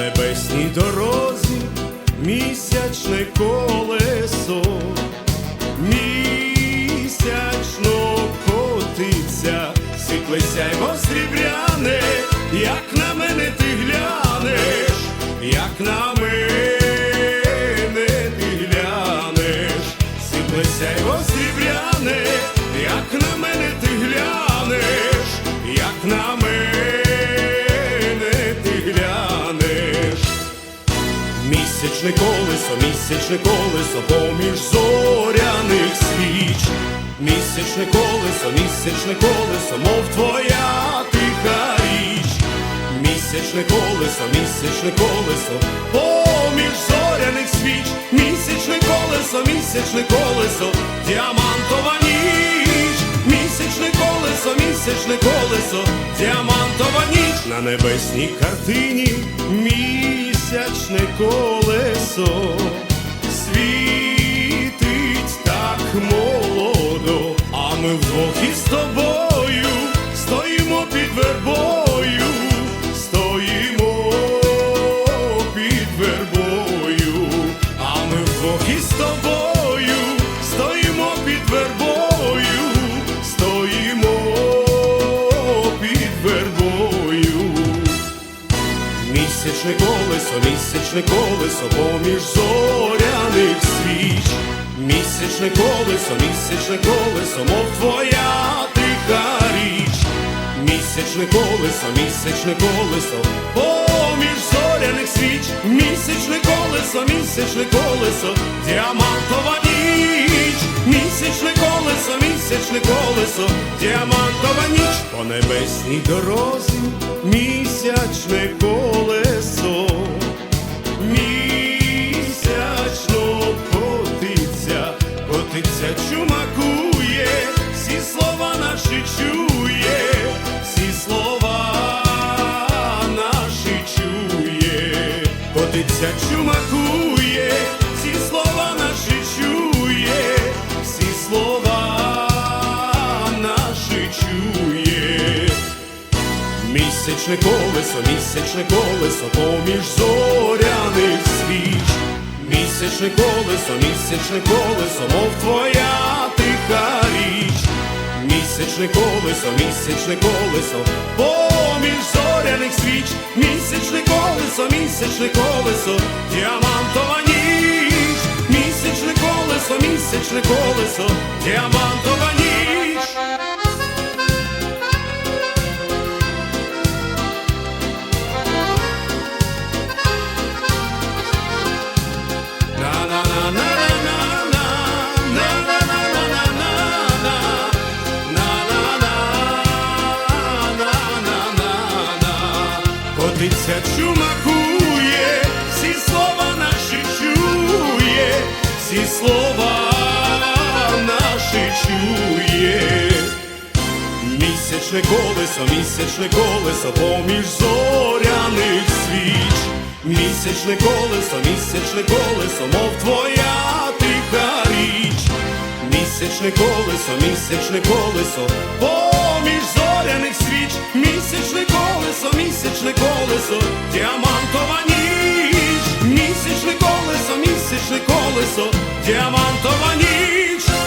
небесній дорозі місячне колесо, Місячне колесо, місячне колесо, поміж зоряних свіч. Місячне колесо, місячне колесо, мов твоя тиха річ. Місячне колесо, місячне колесо, поміж зоряних свіч. Місячне колесо, місячне колесо, діамантова ніч. Місячне колесо, місячне колесо, діамантова ніч на небесній картині. Місячне колесо. Світить так молодо, а ми вдвох і тобою Місячне колесо, місячне колесо, поміж зоряних свіч. Місячне колесо, місячне колесо, мов твоя тиха річ. Місячне колесо, місячне колесо, зоряних свіч. Місячне колесо, місячне колесо, діамантова ніч. Місячне колесо, місячне колесо, діамантова ніч. По небесній дорозі місячне колесо. Котиться, чумакує, всі слова наші чує, всі слова наші чує. Місячне колесо, місячне колесо, поміж зоряних свіч. Місячне колесо, місячне колесо, мов твоя тиха річ. Місячне колесо, місячне колесо, поміж зоряних свіч. Місячне колесо, місячне колесо, діамантова ніч. Місячне колесо, місячне колесо, діамантова ніч. На на на Місячне колесо, місячне колесо, поміж зоряних свіч. Місячне колесо, місячне колесо, мов твоя тиха річ. Місячне колесо, місячне колесо, поміж зоряних свіч. Місячне колесо, місячне колесо, діамантова ніч. Місячне колесо, місячне колесо, діамантова ніч.